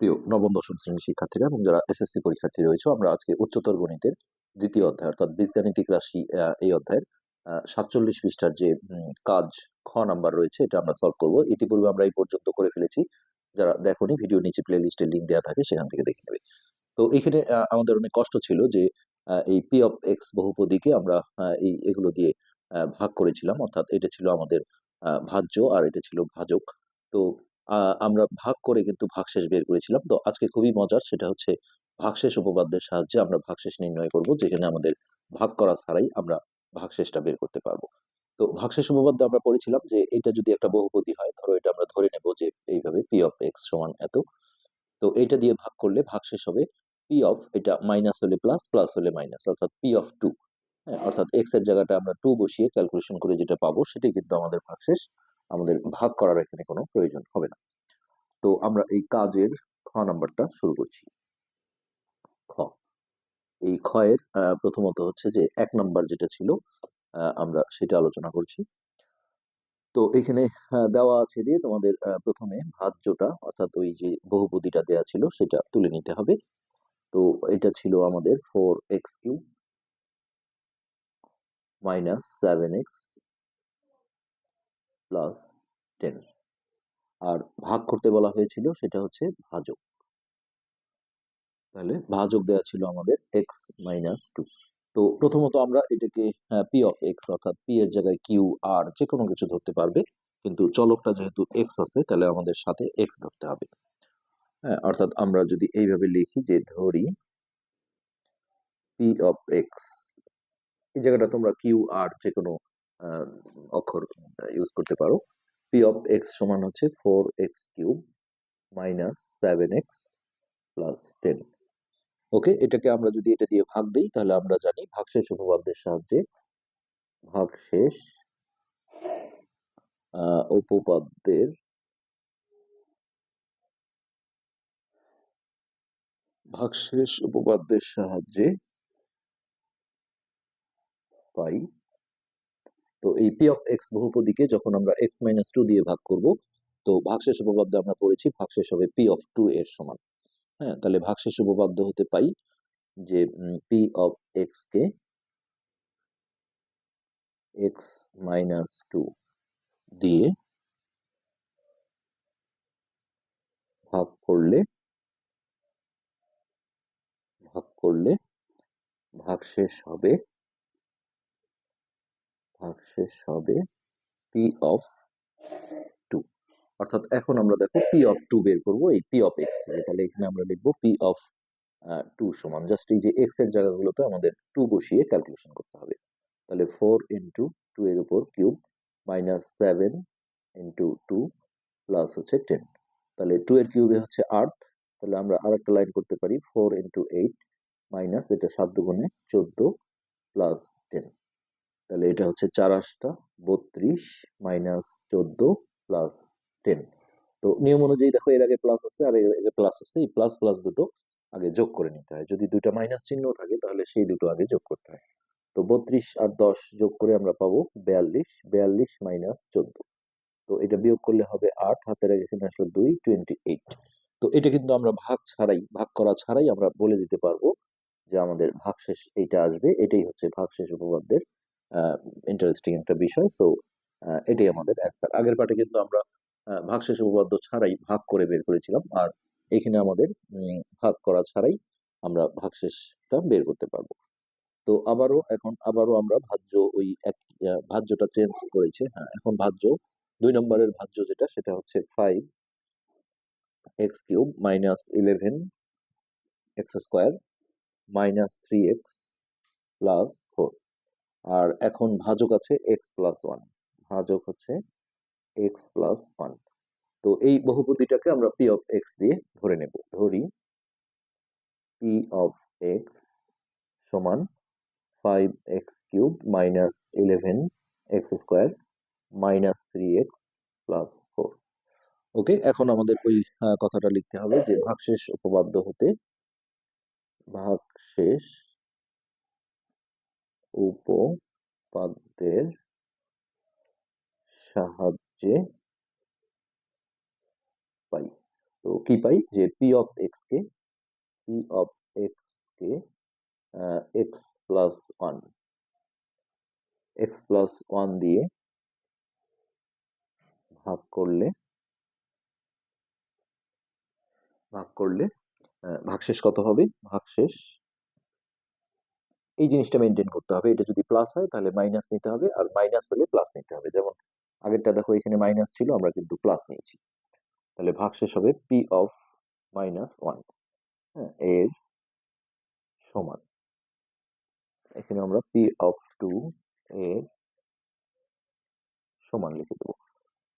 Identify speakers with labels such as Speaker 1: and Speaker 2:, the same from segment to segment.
Speaker 1: প্রিয় নবম, দশম শ্রেণির শিক্ষার্থীরা এবং যারা এসএসসি পরীক্ষার্থী রয়েছে, আমরা আজকে উচ্চতর গণিতের দ্বিতীয় অধ্যায়, অর্থাৎ বীজগাণিতিক রাশি এই অধ্যায়ের সাতচল্লিশ পৃষ্ঠার যে কাজ খ নাম্বার রয়েছে, এটা আমরা সলভ করব। ইতিপূর্বে আমরা এই পর্যন্ত করে ফেলেছি। যারা দেখোনি, ভিডিও নিচে প্লে লিস্টের লিঙ্ক দেওয়া থাকে, সেখান থেকে দেখে নেবে। তো এখানে আমাদের অনেক কষ্ট ছিল যে এই পি অফ এক্স বহুপদীকে আমরা এই, এগুলো দিয়ে ভাগ করেছিলাম। অর্থাৎ এটা ছিল আমাদের ভাজ্য আর এটা ছিল ভাজক। তো আমরা ভাগ করে কিন্তু ভাগশেষ বের করেছিলাম। তো আজকে খুবই মজার, সেটা হচ্ছে ভাগশেষ উপপাদ্যের সাহায্যে আমরা ভাগশেষ নির্ণয় করব, যেখানে আমাদের ভাগ করা ছাড়াই আমরা ভাগশেষটা বের করতে পারব। তো ভাগশেষ উপপাদ্য আমরা পড়েছিলাম যে এটা যদি একটা বহুপদী হয়, ধরো এটা আমরা ধরে নেব যে, এইভাবে পি অফ এক্স সমান এত। তো এটা দিয়ে ভাগ করলে ভাগশেষ হবে পি অফ এটা মাইনাস হলে প্লাস প্লাস হলে মাইনাস অর্থাৎ পি অফ টু হ্যাঁ অর্থাৎ এক্সের জায়গাটা আমরা টু বসিয়ে ক্যালকুলেশন করে যেটা পাবো, সেটাই কিন্তু আমাদের ভাগশেষ আমাদের ভাগ করার এখানে কোনো প্রয়োজন হবে না। তো আমরা এই কাজের খ নাম্বারটা শুরু করছি। খ। এই ক্ষয়ের প্রথমত হচ্ছে যে এক নাম্বার যেটা ছিল আমরা সেটা আলোচনা করছি। তো এখানে দেওয়া আছে দিয়ে তোমাদের প্রথমে ভাজ্যটা, অর্থাৎ ওই যে বহুপদীটা দেওয়া ছিল, সেটা তুলে নিতে হবে। তো এটা ছিল আমাদের four x cube minus seven x plus ten আর ভাগ করতে বলা হয়েছিল সেটা হচ্ছে ভাজক। তাহলে ভাজক দেওয়া ছিল আমাদের এক্স মাইনাস টু তো প্রথমত আমরা এটাকে পি অফ এক্স অর্থাৎ পি এর জায়গায় কিউ আর যে কোনো কিছু ধরতে পারবে। কিন্তু চলকটা যেহেতু এক্স আছে, তাহলে আমাদের সাথে এক্স ধরতে হবে। হ্যাঁ অর্থাৎ আমরা যদি এইভাবে লিখি যে ধরি পি অফ এক্স এই জায়গাটা তোমরা কিউ আর যে কোনো অক্ষর ইউজ করতে পারো। পি অফ এক্স সমান হচ্ছে four x cube minus seven x plus ten okay এটাকে আমরা যদি এটা দিয়ে ভাগ দিই, তাহলে আমরা জানি ভাগশেষ উপপাদ্যের সাহায্যে ভাগশেষ উপপাদ্যের ভাগশেষ উপপাদ্যের সাহায্যে পাই তো এই পি অফ এক্স বহুপদীকে যখন আমরা এক্স মাইনাস টু দিয়ে ভাগ করব, তো ভাগশেষ উপপাদ্য আমরা পড়েছি ভাগশেষ হবে পি অফ টু এর সমান। হ্যাঁ তাহলে ভাগশেষ উপপাদ্য হতে পাই যে পি অফ এক্স কে এক্স মাইনাস টু দিয়ে ভাগ করলে ভাগ করলে ভাগশেষ হবে ভাগশেষ হবে পি অফ টু অর্থাৎ এখন আমরা দেখো পি অফ টু বের করব, এই পি অফ এক্স থেকে তাহলে এখানে আমরা লিখব পি অফ টু সমান। জাস্ট এই যে এক্সের জায়গাগুলোতে আমাদের টু বসিয়ে ক্যালকুলেশন করতে হবে। তাহলে ফোর ইন্টু টু এর উপর cube minus seven into two plus হচ্ছে টেন তাহলে টু এর কিউবে হচ্ছে আট। তাহলে আমরা আর একটা লাইন করতে পারি ফোর ইন্টু এইট মাইনাস এটা সাত দুগুণে চোদ্দ প্লাস টেন তাহলে এটা হচ্ছে চার আটটা, বত্রিশ মাইনাস চোদ্দ প্লাস টেন তো নিয়ম অনুযায়ী দেখো এর আগে প্লাস আছে আর এর আগে প্লাস আছে, এই প্লাস প্লাস দুটো আগে যোগ করে নিতে হয়। যদি দুটো মাইনাস চিহ্ন থাকে তাহলে সেই দুটো আগে যোগ করতে হয়। তো বত্রিশ আর দশ যোগ করে আমরা পাবো বিয়াল্লিশ বিয়াল্লিশ মাইনাস চোদ্দ। তো এটা বিয়োগ করলে হবে আট, হাতের আগে এখানে আসলো দুই টোয়েন্টি এইট তো এটা কিন্তু আমরা ভাগ ছাড়াই, ভাগ করা ছাড়াই আমরা বলে দিতে পারব যে আমাদের ভাগশেষ এইটা আসবে, এটাই হচ্ছে ভাগশেষ উপপাদ্যের ইন্টারেস্টিং একটা বিষয়। সো এটাই আমাদের অ্যান্সার আগের পার্টে কিন্তু আমরা ভাগশেষ উপপাদ্য ছাড়াই ভাগ করে বের করেছিলাম। আর এখানে আমাদের ভাগ করা ছাড়াই আমরা ভাগশেষটা বের করতে পারব। তো আবারও এখন আবারও আমরা ভাজ্য ওই এক ভাজ্যটা চেঞ্জ করেছে। হ্যাঁ এখন ভাজ্য দুই নম্বরের ভাজ্য যেটা সেটা হচ্ছে five x cube minus eleven x square minus three x plus four আর এখন ভাজক আছে এক্স প্লাস ওয়ান ভাজক হচ্ছে এক্স প্লাস ওয়ান তো এই বহুপতিটাকে আমরা পি অফ এক্স দিয়ে ধরে নেব। ধরি পি অফ এক্স সমান five x cube minus eleven x square minus three x plus four okay এখন আমাদের ওই কথাটা লিখতে হবে যে ভাগশেষ উপপাদ্য হতে ভাগশেষ উপপাদ্যের সাহায্যে পাই। তো কি পাই? যে পি অফ এক্স কে P of x K x plus one x plus one দিয়ে ভাগ করলে ভাগ করলে ভাগশেষ কত হবে? ভাগশেষ এই জিনিসটা মেনটেন করতে হবে। এটা যদি প্লাস হয়, তাহলে মাইনাস নিতে হবে। আর মাইনাস হলে প্লাস নিতে হবে। যেমন আগেরটা দেখো, এখানে মাইনাস ছিল, আমরা কিন্তু প্লাস নিয়েছি। তাহলে ভাগশেষ হবে পি অফ মাইনাস ওয়ান হ্যাঁ এর সমান। এখানে আমরা পি অফ টু এর সমান লিখে দেবো।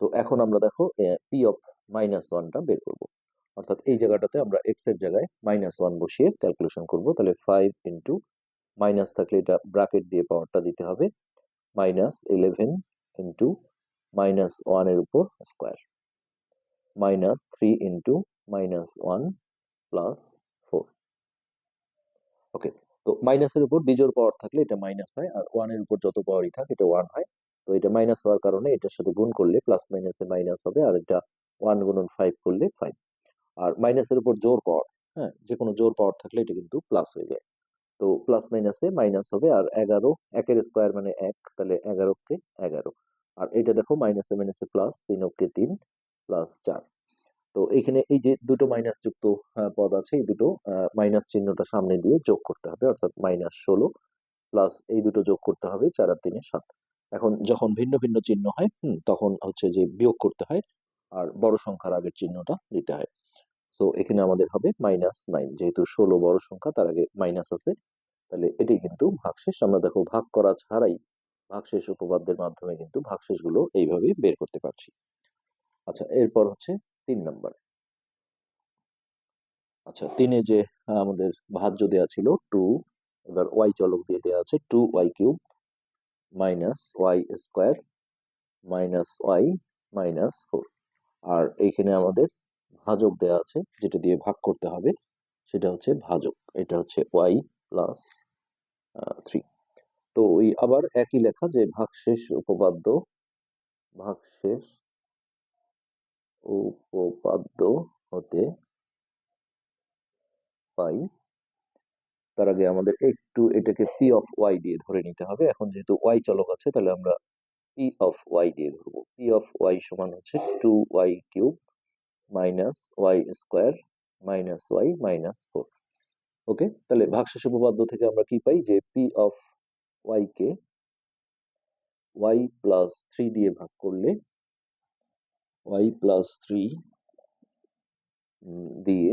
Speaker 1: তো এখন আমরা দেখো পি অফ মাইনাস ওয়ানটা বের করব। অর্থাৎ এই জায়গাটাতে আমরা এক্সের জায়গায় মাইনাস ওয়ান বসিয়ে ক্যালকুলেশন করব। তাহলে ফাইভ ইন্টু মাইনাস থাকলে এটা ব্র্যাকেট দিয়ে পাওয়ারটা দিতে হবে। মাইনাস ইলেভেন ইন্টু মাইনাস ওয়ানের উপর square minus three into minus one plus four okay তো মাইনাসের উপর বিজোর পাওয়ার থাকলে এটা মাইনাস হয়, আর ওয়ানের উপর যত পাওয়ারই থাকে, এটা ওয়ান হয়। তো এটা মাইনাস হওয়ার কারণে এটার সাথে গুণ করলে প্লাস মাইনাসে মাইনাস হবে, আর এটা ওয়ান গুণন ফাইভ করলে ফাইভ আর মাইনাসের উপর জোর পাওয়ার হ্যাঁ যে কোনো জোর পাওয়ার থাকলে এটা কিন্তু প্লাস হয়ে যায়। তো প্লাস মাইনাসে মাইনাস হবে আর এগারো, একের স্কোয়ার মানে এক, তাহলে এগারোকে এগারো। আর এটা দেখো মাইনাসে মাইনাসে প্লাস তিন অক্ষে তিন প্লাস চার। তো এখানে এই যে দুটো মাইনাস যুক্ত পদ আছে, এই দুটো মাইনাস চিহ্নটা সামনে দিয়ে যোগ করতে হবে, অর্থাৎ মাইনাস ষোলো প্লাস এই দুটো যোগ করতে হবে চার আর তিনে সাত। এখন যখন ভিন্ন ভিন্ন চিহ্ন হয় তখন হচ্ছে যে বিয়োগ করতে হয়, আর বড় সংখ্যার আগের চিহ্নটা দিতে হয়। সো এখানে আমাদের হবে মাইনাস নাইন যেহেতু ষোলো বড় সংখ্যা, তার আগে মাইনাস আছে। তাহলে এটি কিন্তু ভাগশেষ। আমরা দেখো ভাগ করা ছাড়াই ভাগশেষ উপপাদ্যের মাধ্যমে কিন্তু ভাগশেষগুলো এইভাবে বের করতে পারছি। আচ্ছা এরপর হচ্ছে তিন নাম্বার আচ্ছা তিনে যে আমাদের ভাজ্য দেওয়া ছিল টু এবার ওয়াই চলক দিয়ে দেওয়া আছে two y cube minus y square minus y minus four আর এইখানে আমাদের ভাজক দেওয়া আছে, যেটা দিয়ে ভাগ করতে হবে, সেটা হচ্ছে ভাজক। এটা হচ্ছে ওয়াই প্লাস থ্রি তো ওই আবার একই লেখা যে ভাগশেষ উপপাদ্য ভাগশেষ উপপাদ্য হতে পাই। তার আগে আমাদের একটু এটাকে পি অফ ওয়াই দিয়ে ধরে নিতে হবে। এখন যেহেতু ওয়াই চলক আছে, তাহলে আমরা পি অফ ওয়াই দিয়ে ধরবো। পি অফ ওয়াই সমান হচ্ছে two y cube minus y square minus y minus four okay তাহলে ভাগশেষ উপপাদ্য থেকে আমরা কি পাই? যে পি অফ ওয়াই কে ওয়াই প্লাস থ্রি দিয়ে ভাগ করলে ওয়াই প্লাস থ্রি দিয়ে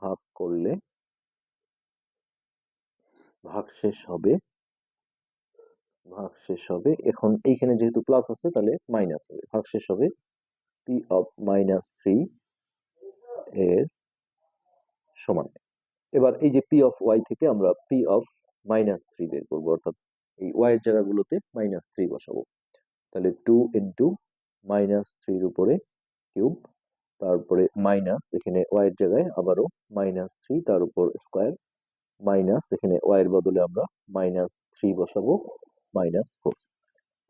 Speaker 1: ভাগ করলে ভাগশেষ হবে ভাগশেষ হবে, এখন এইখানে যেহেতু প্লাস আছে তাহলে মাইনাস হবে, ভাগশেষ হবে পি অফ মাইনাস থ্রি এর সমান। এবার এই যে পি অফ ওয়াই থেকে আমরা পি অফ মাইনাস থ্রি বের করব, অর্থাৎ এই ওয়াই এর জায়গাগুলোতে মাইনাস থ্রি বসাবো। তাহলে টু ইন্টু মাইনাস থ্রির উপরে কিউব তারপরে মাইনাস এখানে ওয়াই এর জায়গায় আবারও মাইনাস থ্রি তার উপর স্কোয়ার মাইনাস এখানে ওয়াই এর বদলে আমরা মাইনাস থ্রি বসাবো মাইনাস ফোর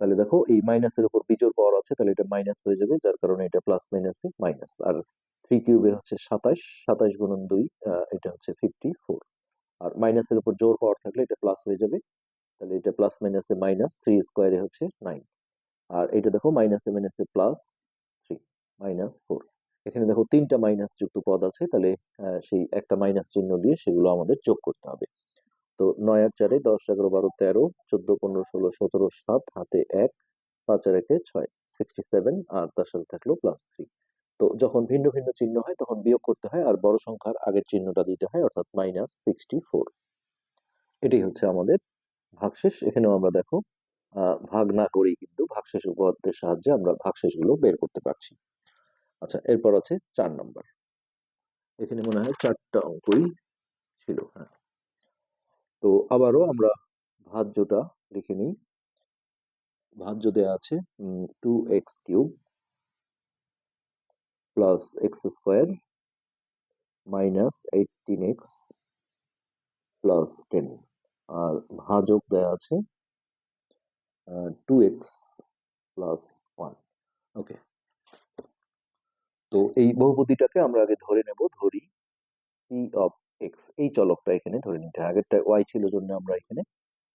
Speaker 1: তাহলে দেখো এই মাইনাসের উপর বিজোড় পাওয়ার আছে, তাহলে এটা মাইনাস হয়ে যাবে, যার কারণে এটা প্লাস মাইনাসে মাইনাস আর থ্রি কিউবে হচ্ছে সাতাশ সাতাশ গুণন দুই এটা হচ্ছে ফিফটি ফোর আর মাইনাসের উপর জোর পাওয়ার থাকলে এটা প্লাস হয়ে যাবে, তাহলে এটা প্লাস মাইনাসে মাইনাস থ্রি স্কোয়ারে হচ্ছে নাইন আর এটা দেখো মাইনাসে মাইনাসে প্লাস থ্রি মাইনাস ফোর এখানে দেখো তিনটা মাইনাস যুক্ত পদ আছে, তাহলে সেই একটা মাইনাস চিহ্ন দিয়ে সেগুলো আমাদের যোগ করতে হবে। তো নয় আর চারে দশ এগারো বারো তেরো, চোদ্দ, পনেরো, ষোলো, সতেরো, সাত, হাতে এক, পাঁচ আর একে ছয় সিক্সটি সেভেন আর তার সাথে থাকল প্লাস থ্রি তো যখন ভিন্ন ভিন্ন চিহ্ন হয় তখন বিয়োগ করতে হয় আর বড় সংখ্যার আগের চিহ্নটা দিতে হয় অর্থাৎ মাইনাস সিক্সটি ফোর এটাই হচ্ছে আমাদের ভাগশেষ। এখানেও আমরা দেখো ভাগ না করেই কিন্তু ভাগশেষ উপপাদ্যের সাহায্যে আমরা ভাগশেষগুলো বের করতে পারছি। আচ্ছা এরপর আছে চার নম্বর। এখানে মনে হয় চারটা অঙ্কই ছিল হ্যাঁ। তো আবারও আমরা ভাজ্যটা লিখে নিই। ভাজ্য দেওয়া আছে two x cube plus x square minus eighteen x plus ten আর ভাজক দেওয়া আছে two x plus one okay তো এই বহুপদীটাকে আমরা আগে ধরে নেব, ধরি পি অফ এক্স এই চলকটা এখানে ধরে নিতে হয়। আগেরটা ওয়াই ছিল জন্য আমরা এখানে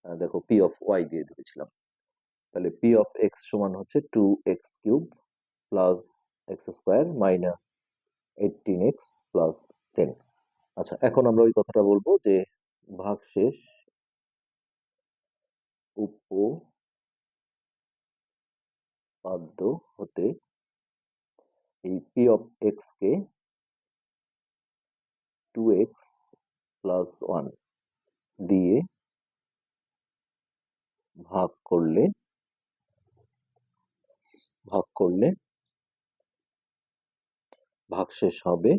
Speaker 1: দেখো পি অফ ওয়াই দিয়ে ধরেছিলাম। তাহলে পি অফ এক্স সমান হচ্ছে two x cube plus x square minus eighteen x plus ten আচ্ছা এখন আমরা ওই কথাটা বলব যে ভাগশেষ উপপাদ্য হতে এই পি অফ এক্স কে টু এক্স প্লাস ওয়ান দিয়ে ভাগ করলে ভাগ করলে ভাগশেষ হবে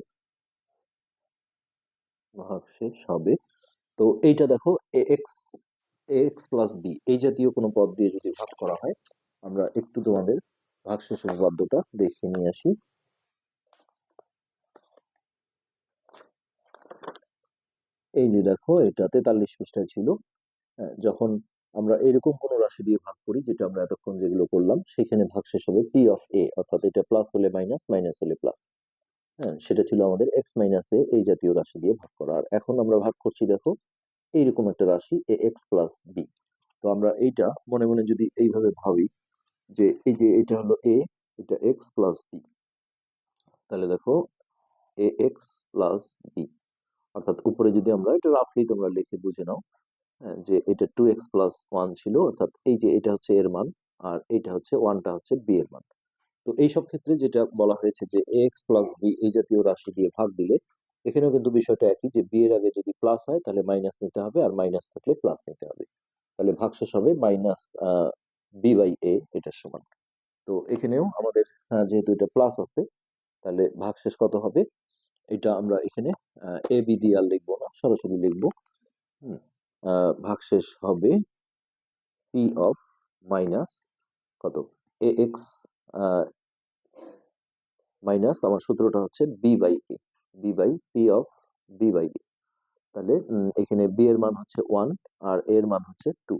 Speaker 1: ভাগশেষ হবে। তো এইটা দেখো, a x x plus b এই জাতীয় কোনো পদ দিয়ে যদি ভাগ করা হয়, আমরা একটু তোমাদের ভাগশেষ উপপাদ্যটা দেখে নিয়ে আসি। এই যে দেখো, এটা তেতাল্লিশ পৃষ্ঠায় ছিল। যখন আমরা এরকম কোনো রাশি দিয়ে ভাগ করি, যেটা আমরা এতক্ষণ যেগুলো করলাম, সেখানে ভাগ শেষ হবে পি অফ এ অর্থাৎ এটা প্লাস হলে মাইনাস মাইনাস হলে প্লাস হ্যাঁ সেটা ছিল আমাদের এক্স মাইনাস এ এই জাতীয় রাশি দিয়ে ভাগ করা। আর এখন আমরা ভাগ করছি দেখো, এইরকম একটা রাশি, এ এক্স প্লাস বি তো আমরা এইটা মনে মনে যদি এইভাবে ভাবি, যে এই যে এটা হলো এ এটা এক্স প্লাস বি তাহলে দেখো, এ এক্স প্লাস বি অর্থাৎ উপরে যদি আমরা এটা রাফলি তোমরা লিখে বুঝে নাও হ্যাঁ, যে এটা টু এক্স প্লাস ওয়ান ছিল অর্থাৎ এই যে এটা হচ্ছে এর মান আর এইটা হচ্ছে ওয়ানটা হচ্ছে বি এর মান। তো এইসব ক্ষেত্রে যেটা বলা হয়েছে যে এক্স প্লাস বি এই জাতীয় রাশি দিয়ে ভাগ দিলে এখানেও কিন্তু বিষয়টা একই যে বি এর আগে যদি প্লাস হয় তাহলে মাইনাস নিতে হবে আর মাইনাস থাকলে প্লাস নিতে হবে। তাহলে ভাগশেষ হবে মাইনাস বি বাই এ এটার সমান। তো এখানেও আমাদের যেহেতু এটা প্লাস আছে তাহলে ভাগশেষ কত হবে? এটা আমরা এখানে এ বি দিয়ে আর লিখব না, সরাসরি লিখব। ভাগশেষ হবে পি অফ মাইনাস কত? এ এক্স মাইনাস আমার সূত্রটা হচ্ছে b by a b by P of b by a তাহলে এখানে বি এর মান হচ্ছে ওয়ান আর এর মান হচ্ছে টু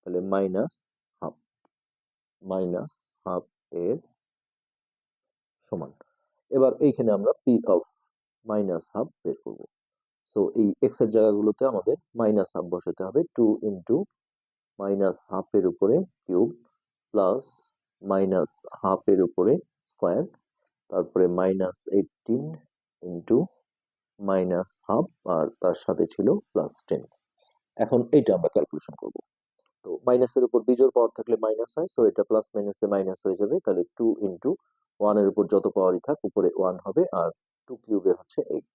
Speaker 1: তাহলে মাইনাস হাফ মাইনাস হাফ এর সমান। এবার এইখানে আমরা পি অফ মাইনাস হাফ বের করব। সো এই এক্সের জায়গাগুলোতে আমাদের মাইনাস হাফ বসাতে হবে টু ইন্টু মাইনাস হাফের উপরে কিউব প্লাস মাইনাস হাফের উপরে স্কোয়ার তারপরে minus eighteen into minus half আর তার সাথে ছিল প্লাস টেন এখন এইটা আমরা ক্যালকুলেশন করব। তো মাইনাসের উপর বিজোড় পাওয়ার থাকলে মাইনাস হয় সো এটা প্লাস মাইনাসে মাইনাস হয়ে যাবে, তাহলে টু ইন্টু ওয়ানের উপর যত পাওয়ারই থাক, উপরে ওয়ান হবে, আর টু কিউবে হচ্ছে এইট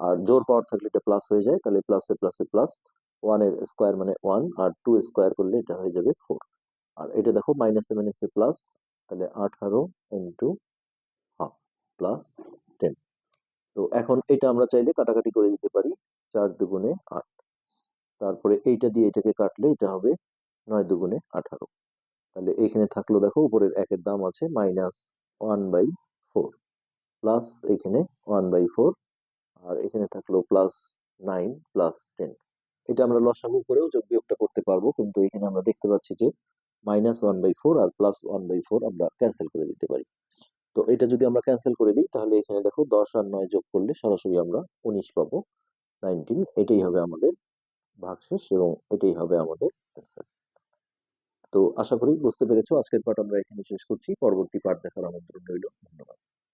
Speaker 1: আর জোর পাওয়ার থাকলে এটা প্লাস হয়ে যায়, তাহলে প্লাসে প্লাসে প্লাস ওয়ানের স্কোয়ার মানে ওয়ান আর টু স্কোয়ার করলে এটা হয়ে যাবে ফোর আর এটা দেখো মাইনাসে মাইনাসে প্লাস তাহলে আঠারো ইন্টু হাফ প্লাস টেন তো এখন এটা আমরা চাইলে কাটাকাটি করে দিতে পারি চার দুগুণে আট। তারপরে এইটা দিয়ে এটাকে কাটলে এটা হবে নয় দুগুণে আঠারো। তাহলে এখানে থাকল দেখো উপরের একের দাম আছে minus one by four plus এখানে ওয়ান বাই ফোর আর এখানে থাকল প্লাস নাইন প্লাস টেন এটা আমরা লসাগু করেও যোগ বিয়োগটা করতে পারব, কিন্তু এখানে আমরা দেখতে পাচ্ছি যে মাইনাস ওয়ান বাই ফোর আর প্লাস ওয়ান বাই ফোর আমরা ক্যান্সেল করে দিতে পারি। তো এটা যদি আমরা ক্যান্সেল করে দিই, তাহলে এখানে দেখো দশ আর নয় যোগ করলে সরাসরি আমরা উনিশ পাবো নাইনটিন এটাই হবে আমাদের ভাগশেষ এবং এটাই হবে আমাদের অ্যান্সার তো আশা করি বুঝতে পেরেছ, আজকের পাঠ আমরা এখানে শেষ করছি, পরবর্তী পাঠ দেখার আমন্ত্রণ রইল, ধন্যবাদ।